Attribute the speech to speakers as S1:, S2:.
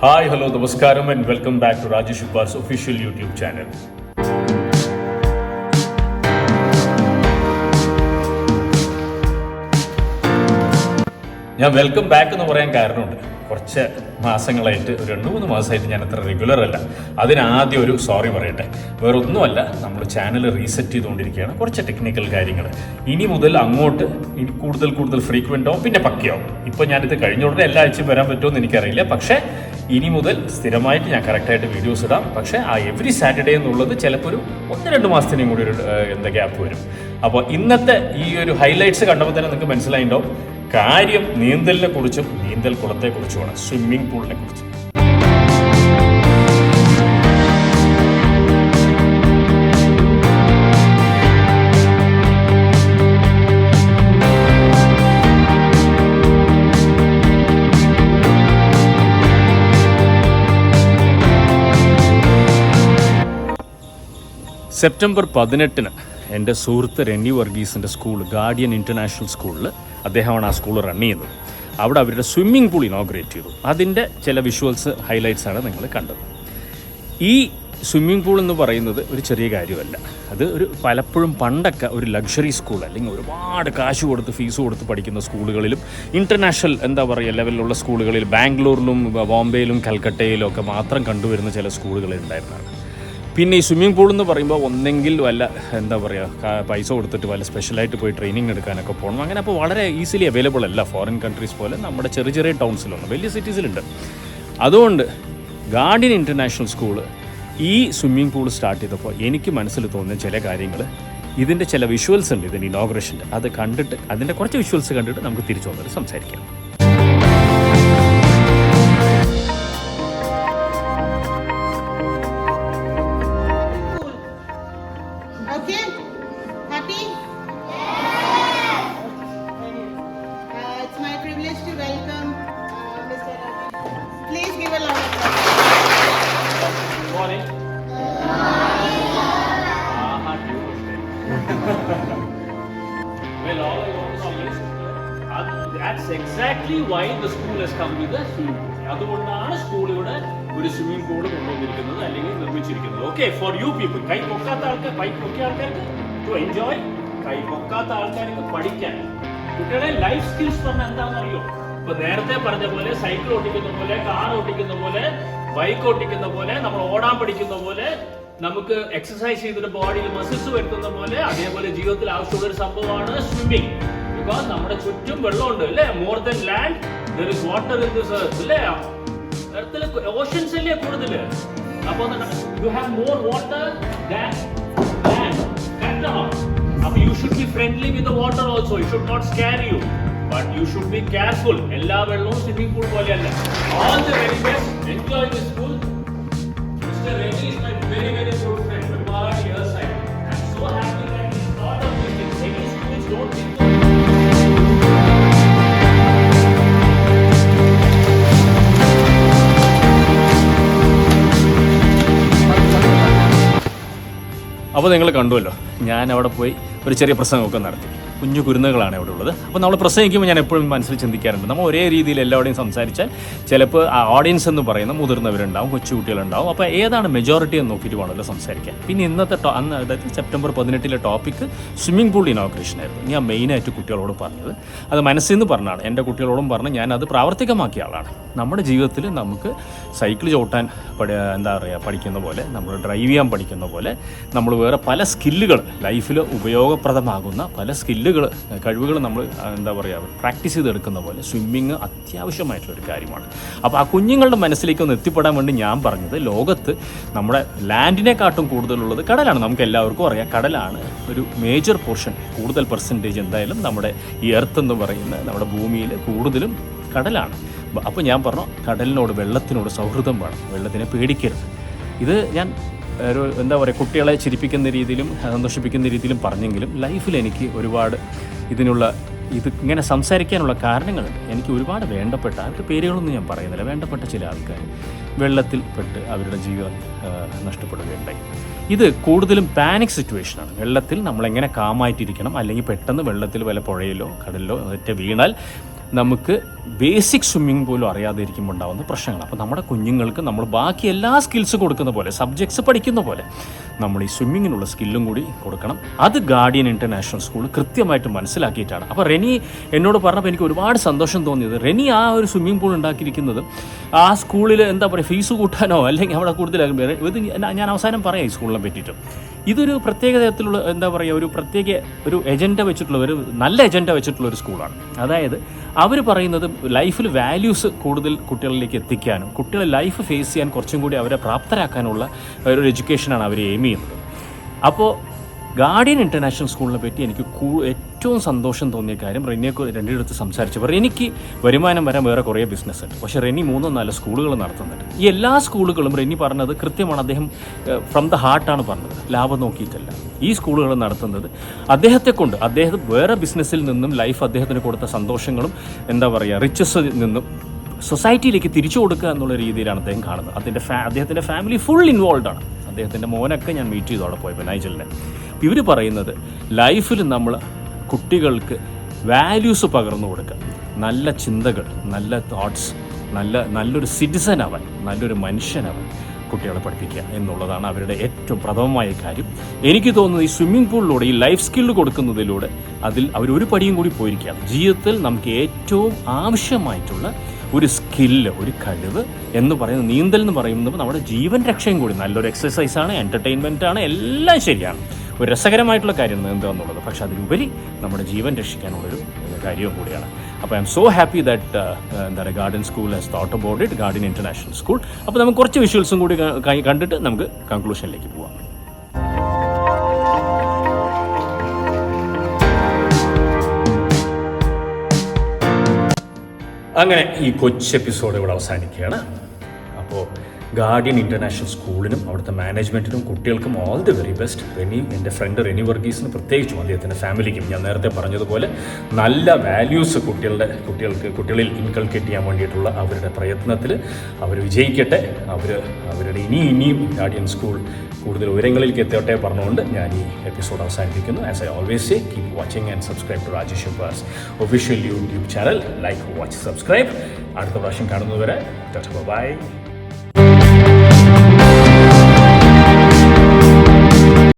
S1: Hi hello നമസ്കാരം and welcome back to Rajesh ഉപ്പാസ് official YouTube channel ഞാൻ welcome back എന്ന് പറയാൻ കാരണമുണ്ട്. കുറച്ച് മാസങ്ങളായിട്ട് ഒരു രണ്ട് മൂന്ന് മാസമായിട്ട് ഞാൻ അത്ര റെഗുലർ അല്ല. അതിനാദ്യം ഒരു സോറി പറയട്ടെ. വേറെ ഒന്നുമല്ല നമ്മൾ ചാനൽ റീസെറ്റ് ചെയ്തുകൊണ്ടിരിക്കുകയാണ്. കുറച്ച് ടെക്നിക്കൽ കാര്യങ്ങൾ. ഇനി മുതൽ അങ്ങോട്ട് ഇനി കൂടുതൽ കൂടുതൽ ഫ്രീക്വന്റ് ആവും പിന്നെ പക്കയാവും. ഇപ്പോൾ ഞാനിത് കഴിഞ്ഞ ഉടനെ എല്ലാ ആഴ്ചയും വരാൻ പറ്റുമെന്ന് എനിക്കറിയില്ല. പക്ഷേ ഇനി മുതൽ സ്ഥിരമായിട്ട് ഞാൻ കറക്റ്റായിട്ട് വീഡിയോസ് ഇടാം. പക്ഷേ ആ എവറി സാറ്റർഡേ എന്നുള്ളത് ചിലപ്പോൾ ഒരു ഒന്ന് രണ്ട് മാസത്തിനെയും കൂടി ഒരു എന്താ ഗ്യാപ്പ് വരും. അപ്പോൾ ഇന്നത്തെ ഈ ഒരു ഹൈലൈറ്റ്സ് കണ്ടപ്പോൾ തന്നെ നിങ്ങൾക്ക് മനസ്സിലായിട്ടുണ്ടാവും. കാര്യം നീന്തലിനെ കുറിച്ചും നീന്തൽ കുളത്തെ കുറിച്ചുമാണ് സ്വിമ്മിംഗ് പൂളിനെ കുറിച്ചും. സെപ്റ്റംബർ പതിനെട്ടിന് എന്റെ സുഹൃത്ത് റെന്നി വർഗീസിന്റെ സ്കൂൾ ഗാർഡിയൻ ഇന്റർനാഷണൽ സ്കൂളിൽ അദ്ദേഹമാണ് ആ സ്കൂൾ റൺ ചെയ്യുന്നത്. അവിടെ അവരുടെ സ്വിമ്മിംഗ് പൂൾ ഇനോഗ്രേറ്റ് ചെയ്തു. അതിന്റെ ചില വിഷ്വൽസ് ഹൈലൈറ്റ്സ് ആണ് നിങ്ങൾ കണ്ടത്. ഈ സ്വിമ്മിംഗ് പൂൾ എന്ന് പറയുന്നത് ഒരു ചെറിയ കാര്യമല്ല. അത് ഒരു പലപ്പോഴും പണ്ടൊക്കെ ഒരു ലക്ഷറി സ്കൂൾ അല്ലെങ്കിൽ ഒരുപാട് കാശ് കൊടുത്ത് ഫീസ് കൊടുത്ത് പഠിക്കുന്ന സ്കൂളുകളിലും ഇന്റർനാഷണൽ എന്താ പറയുക ലെവലിലുള്ള സ്കൂളുകളിൽ ബാംഗ്ലൂരിലും ബോംബെയിലും കൽക്കട്ടയിലും ഒക്കെ മാത്രം കണ്ടുവരുന്ന ചില സ്കൂളുകളിൽ ഉണ്ടായിരുന്നതാണ്. പിന്നെ ഈ സ്വിമ്മിംഗ് പൂൾ എന്ന് പറയുമ്പോൾ ഒന്നെങ്കിൽ വല്ല എന്താ പറയുക പൈസ കൊടുത്തിട്ട് വല്ല സ്പെഷ്യലായിട്ട് പോയി ട്രെയിനിങ് എടുക്കാനൊക്കെ പോകണം അങ്ങനെ അപ്പോൾ വളരെ ഈസിലി അവൈലബിൾ അല്ല ഫോറിൻ കൺട്രീസ് പോലെ നമ്മുടെ ചെറിയ ചെറിയ ടൗൺസിലുണ്ട് വലിയ സിറ്റീസിലുണ്ട് അതുകൊണ്ട് ഗാർഡിയൻ ഇന്റർനാഷണൽ സ്കൂൾ ഈ സ്വിമ്മിംഗ് പൂൾ സ്റ്റാർട്ട് ചെയ്തപ്പോൾ എനിക്ക് മനസ്സിൽ തോന്നിയ ചില കാര്യങ്ങൾ ഇതിന്റെ ചില വിഷ്വൽസ് ഉണ്ട് ഇതിന്റെ ഇനോഗ്രേഷന്റെ അത് കണ്ടിട്ട് അതിന്റെ കുറച്ച് വിഷ്വൽസ് കണ്ടിട്ട് നമുക്ക് തിരിച്ചു വന്നിട്ട് സംസാരിക്കാം. Well, all I want to say is, uh, that's exactly why the school has come with a swimming pool. അതുകൊണ്ടാണ് സ്കൂൾ ഒരു സ്വിമ്മിംഗ് പൂൾ കൊണ്ടുവന്നിരിക്കുന്നത് അല്ലെങ്കിൽ നിർമ്മിച്ചിരിക്കുന്നത്. ഓക്കെ ഫോർ യു പീപ്പിൾ കൈ പൊക്കാത്ത ആൾക്കാർ കൈ പൊക്കിയ ആൾക്കാർക്ക് ടു എൻജോയ് കൈ പൊക്കാത്ത ആൾക്കാർക്ക് പഠിക്കാൻ. കുട്ടികളെ ലൈഫ് സ്കിൽസ് പറഞ്ഞാൽ എന്താണെന്ന് അറിയോ ഇപ്പൊ നേരത്തെ പറഞ്ഞ പോലെ സൈക്കിൾ ഓടിക്കുന്ന പോലെ കാർ ഓടിക്കുന്ന പോലെ ബൈക്ക് ഓടിക്കുന്ന പോലെ നമ്മൾ ഓടാൻ പഠിക്കുന്ന പോലെ നമുക്ക് എക്സസൈസ് ചെയ്തിട്ട് ബോഡിയിൽ മസിൽസ് വരുത്തുന്ന പോലെ അതേപോലെ ജീവിതത്തിൽ ആവശ്യമുള്ള ഒരു സംഭവമാണ് സ്വിമ്മിങ് ബിക്കോസ് നമ്മുടെ ചുറ്റും വെള്ളമുണ്ട് അല്ലേ? More than land there is water in this earth അല്ലേ? എർത്തിൽ ഓഷൻസ് അല്ലേ കൂടുതൽ? അപ്പോൾ you have more water than land കണ്ടണം അപ്പോൾ you should be friendly with water also you should not scare you but you should be careful എല്ലാ വെള്ളവും swimming pool പോലെയല്ല. All the very enjoy this അപ്പോൾ നിങ്ങൾ കണ്ടുവല്ലോ ഞാൻ അവിടെ പോയി ഒരു ചെറിയ പ്രസംഗമൊക്കെ നടത്തി. കുഞ്ഞു കുരുന്നുകളാണ് ഇവിടെ ഉള്ളത്. അപ്പോൾ നമ്മൾ പ്രസംഗിക്കുമ്പോൾ ഞാൻ എപ്പോഴും മനസ്സിൽ ചിന്തിക്കാറുണ്ട്. നമ്മൾ ഒരേ രീതിയിൽ എല്ലാവരുടെയും സംസാരിച്ചാൽ ചിലപ്പോൾ ആ ഓഡിയൻസ് എന്ന് പറയുന്ന മുതിർന്നവരുണ്ടാവും കൊച്ചുകുട്ടികളുണ്ടാവും. അപ്പോൾ ഏതാണ് മെജോറിറ്റി എന്ന് നോക്കിയിട്ട് വേണമല്ലോ സംസാരിക്കാൻ. പിന്നെ ഇന്നത്തെ അന്ന് അതായത് സെപ്റ്റംബർ പതിനെട്ടിലെ ടോപ്പിക്ക് സ്വിമ്മിംഗ് പൂൾ ഇനോഗ്രേഷൻ ആയിരുന്നു. ഞാൻ മെയിനായിട്ട് കുട്ടികളോട് പറഞ്ഞത്. അത് മനസ്സിൽ നിന്ന് പറഞ്ഞാണ്. എന്റെ കുട്ടികളോടും പറഞ്ഞ് ഞാൻ അത് പ്രാവർത്തികമാക്കിയ ആളാണ്. നമ്മുടെ ജീവിതത്തിൽ നമുക്ക് സൈക്കിൾ ചവിട്ടാൻ പഠി എന്താ പറയുക പഠിക്കുന്ന പോലെ നമ്മൾ ഡ്രൈവ് ചെയ്യാൻ പഠിക്കുന്ന പോലെ നമ്മൾ വേറെ പല സ്കില്ലുകൾ ലൈഫിൽ ഉപയോഗപ്രദമാകുന്ന പല സ്കില്ലുകൾ കഴിവുകൾ നമ്മൾ എന്താ പറയുക പ്രാക്ടീസ് ചെയ്തെടുക്കുന്ന പോലെ സ്വിമ്മിങ് അത്യാവശ്യമായിട്ടുള്ളൊരു കാര്യമാണ്. അപ്പോൾ ആ കുഞ്ഞുങ്ങളുടെ മനസ്സിലേക്ക് ഒന്ന് എത്തിപ്പെടാൻ വേണ്ടി ഞാൻ പറഞ്ഞത് ലോകത്ത് നമ്മുടെ ലാൻഡിനെക്കാട്ടും കൂടുതലുള്ളത് കടലാണ്. നമുക്ക് എല്ലാവർക്കും അറിയാം കടലാണ് ഒരു മേജർ പോർഷൻ കൂടുതൽ പെർസെന്റേജ് എന്തായാലും നമ്മുടെ ഈ എർത്ത് എന്ന് പറയുന്ന നമ്മുടെ ഭൂമിയിൽ കൂടുതലും കടലാണ്. അപ്പോൾ ഞാൻ പറഞ്ഞു കടലിനോട് വെള്ളത്തിനോട് സൗഹൃദം വേണം. വെള്ളത്തിനെ പേടിക്കരുത്. ഇത് ഞാൻ ഒരു എന്താ പറയുക കുട്ടികളെ ചിരിപ്പിക്കുന്ന രീതിയിലും സന്തോഷിപ്പിക്കുന്ന രീതിയിലും പറഞ്ഞെങ്കിലും ലൈഫിൽ എനിക്ക് ഒരുപാട് ഇതിനുള്ള ഇത് ഇങ്ങനെ സംസാരിക്കാനുള്ള കാരണങ്ങളുണ്ട്. എനിക്ക് ഒരുപാട് വേണ്ടപ്പെട്ട അവരുടെ പേരുകളൊന്നും ഞാൻ പറയുന്നില്ല വേണ്ടപ്പെട്ട ചില ആൾക്കാർ വെള്ളത്തിൽ പെട്ട് അവരുടെ ജീവൻ നഷ്ടപ്പെടുകയുണ്ടായി. ഇത് കൂടുതലും പാനിക് സിറ്റുവേഷനാണ് വെള്ളത്തിൽ നമ്മളെങ്ങനെ കാമായിട്ടിരിക്കണം? അല്ലെങ്കിൽ പെട്ടെന്ന് വെള്ളത്തിൽ വല്ല പുഴയിലോ കടലിലോ ഒറ്റ വീണാൽ നമുക്ക് ബേസിക് സ്വിമ്മിങ് പോലും അറിയാതെ ഇരിക്കുമ്പോൾ ഉണ്ടാകുന്ന പ്രശ്നങ്ങൾ. അപ്പോൾ നമ്മുടെ കുഞ്ഞുങ്ങൾക്ക് നമ്മൾ ബാക്കി എല്ലാ സ്കിൽസ് കൊടുക്കുന്ന പോലെ സബ്ജക്ട്സ് പഠിക്കുന്ന പോലെ നമ്മൾ ഈ സ്വിമ്മിങ്ങിനുള്ള സ്കില്ലും കൂടി കൊടുക്കണം. അത് ഗാർഡിയൻ ഇന്റർനാഷണൽ സ്കൂൾ കൃത്യമായിട്ട് മനസ്സിലാക്കിയിട്ടാണ്. അപ്പോൾ റെനി എന്നോട് പറഞ്ഞപ്പോൾ എനിക്ക് ഒരുപാട് സന്തോഷം തോന്നിയത്. റെനി ആ ഒരു സ്വിമ്മിംഗ് പൂൾ ഉണ്ടാക്കിയിരിക്കുന്നത് ആ സ്കൂളിൽ എന്താ പറയുക ഫീസ് കൂട്ടാനോ അല്ലെങ്കിൽ അവിടെ കൂടുതൽ ഇത് ഞാൻ അവസാനം പറയാം ഈ സ്കൂളിനെ പറ്റിയിട്ട്. ഇതൊരു പ്രത്യേക തരത്തിലുള്ള എന്താ പറയുക ഒരു പ്രത്യേക ഒരു എജൻഡ വെച്ചിട്ടുള്ള ഒരു നല്ല എജൻഡ വെച്ചിട്ടുള്ള ഒരു സ്കൂളാണ് അതായത് അവർ പറയുന്നത് ലൈഫിൽ വാല്യൂസ് കൂടുതൽ കുട്ടികളിലേക്ക് എത്തിക്കാനും കുട്ടികളെ ലൈഫ് ഫേസ് ചെയ്യാൻ കുറച്ചും കൂടി അവരെ പ്രാപ്തരാക്കാനുള്ള ഒരു എഡ്യൂക്കേഷനാണ് അവർ എയിം ചെയ്യുന്നത്. അപ്പോൾ ഗാർഡിയൻ ഇന്റർനാഷണൽ സ്കൂളിനെ പറ്റി എനിക്ക് ഏറ്റവും സന്തോഷം തോന്നിയ കാര്യം റെനിയെ രണ്ടിടത്ത് സംസാരിച്ചപ്പോൾ റെനിക്ക് വരുമാനം വരാൻ വേറെ കുറേ ബിസിനസ് ഉണ്ട്. പക്ഷേ റെനി മൂന്നോ നാലോ സ്കൂളുകൾ നടത്തുന്നുണ്ട്. ഈ എല്ലാ സ്കൂളുകളും റെനി പറഞ്ഞത് കൃത്യമാണ് അദ്ദേഹം ഫ്രം ദ ഹാർട്ടാണ് പറഞ്ഞത്. ലാഭം നോക്കിയിട്ടല്ല. ഈ സ്കൂളുകൾ നടത്തുന്നത് അദ്ദേഹത്തെ കൊണ്ട് അദ്ദേഹം വേറെ ബിസിനസ്സിൽ നിന്നും ലൈഫ് അദ്ദേഹത്തിന് കൊടുത്ത സന്തോഷങ്ങളും എന്താ പറയുക റിച്ചസിൽ നിന്നും സൊസൈറ്റിയിലേക്ക് തിരിച്ചു കൊടുക്കുക എന്നുള്ള രീതിയിലാണ് അദ്ദേഹം കാണുന്നത്. അതിന്റെ ഫാ അദ്ദേഹത്തിന്റെ ഫാമിലി ഫുൾ ഇൻവോൾവ് ആണ്. അദ്ദേഹത്തിന്റെ മോനൊക്കെ ഞാൻ മീറ്റ് ചെയ്തു അവിടെ പോയപ്പോൾ നൈജലിനെ. ഇവർ പറയുന്നത് ലൈഫിൽ നമ്മൾ കുട്ടികൾക്ക് വാല്യൂസ് പകർന്നു കൊടുക്കുക. നല്ല ചിന്തകൾ നല്ല തോട്ട്സ് നല്ല നല്ലൊരു സിറ്റിസൺ അവൻ നല്ലൊരു മനുഷ്യനാവാൻ കുട്ടികളെ പഠിപ്പിക്കുക എന്നുള്ളതാണ് അവരുടെ ഏറ്റവും പ്രഥമമായ കാര്യം. എനിക്ക് തോന്നുന്നത് ഈ സ്വിമ്മിംഗ് പൂളിലൂടെ ഈ ലൈഫ് സ്കില്ല് കൊടുക്കുന്നതിലൂടെ അതിൽ അവർ ഒരു പടിയും കൂടി പോയിരിക്കുകയാണ്. ജീവിതത്തിൽ നമുക്ക് ഏറ്റവും ആവശ്യമായിട്ടുള്ള ഒരു സ്കില്ല് ഒരു കഴിവ് എന്ന് പറയുന്നത് നീന്തൽ എന്ന് പറയുന്നത് നമ്മുടെ ജീവൻ രക്ഷയും കൂടി. നല്ലൊരു എക്സസൈസാണ് എന്റർടൈൻമെന്റ് ആണ് എല്ലാം ശരിയാണ്. ഒരു രസകരമായിട്ടുള്ള കാര്യം നീന്തുക എന്നുള്ളത് പക്ഷെ അതിലുപരി നമ്മുടെ ജീവൻ രക്ഷിക്കാനുള്ളൊരു കാര്യവും കൂടിയാണ്. അപ്പോൾ I am so happy that എന്താ പറയുക garden school has thought about it garden international school. അപ്പോൾ നമുക്ക് കുറച്ച് വിഷ്വൽസും കൂടി കണ്ടിട്ട് നമുക്ക് കൺക്ലൂഷനിലേക്ക് പോവാം. അങ്ങനെ ഈ കൊച്ചു എപ്പിസോഡ് ഇവിടെ അവസാനിക്കുകയാണ്. ഗാർഡിയൻ ഇന്റർനാഷണൽ സ്കൂളിനും അവിടുത്തെ മാനേജ്മെന്റിനും കുട്ടികൾക്കും all the very best Renny എന്റെ ഫ്രണ്ട് റെനി വർഗീസിന് പ്രത്യേകിച്ചും അദ്ദേഹത്തിന്റെ ഫാമിലിക്കും ഞാൻ നേരത്തെ പറഞ്ഞതുപോലെ നല്ല വാല്യൂസ് കുട്ടികളുടെ കുട്ടികൾക്ക് കുട്ടികളിൽ ഇൻകൾക്കേറ്റ് ചെയ്യാൻ വേണ്ടിയിട്ടുള്ള അവരുടെ പ്രയത്നത്തിൽ അവർ വിജയിക്കട്ടെ. അവർ അവരുടെ ഇനി ഇനിയും ഗാർഡിയൻ സ്കൂൾ കൂടുതൽ ഉയരങ്ങളിലേക്ക് എത്തട്ടെ പറഞ്ഞുകൊണ്ട് ഞാൻ ഈ എപ്പിസോഡ് അവസാനിപ്പിക്കുന്നു. As I always say keep watching and subscribe to Rajesh bass official YouTube channel like watch subscribe അടുത്ത പ്രാവശ്യം കാണുന്നതുവരെ ബൈ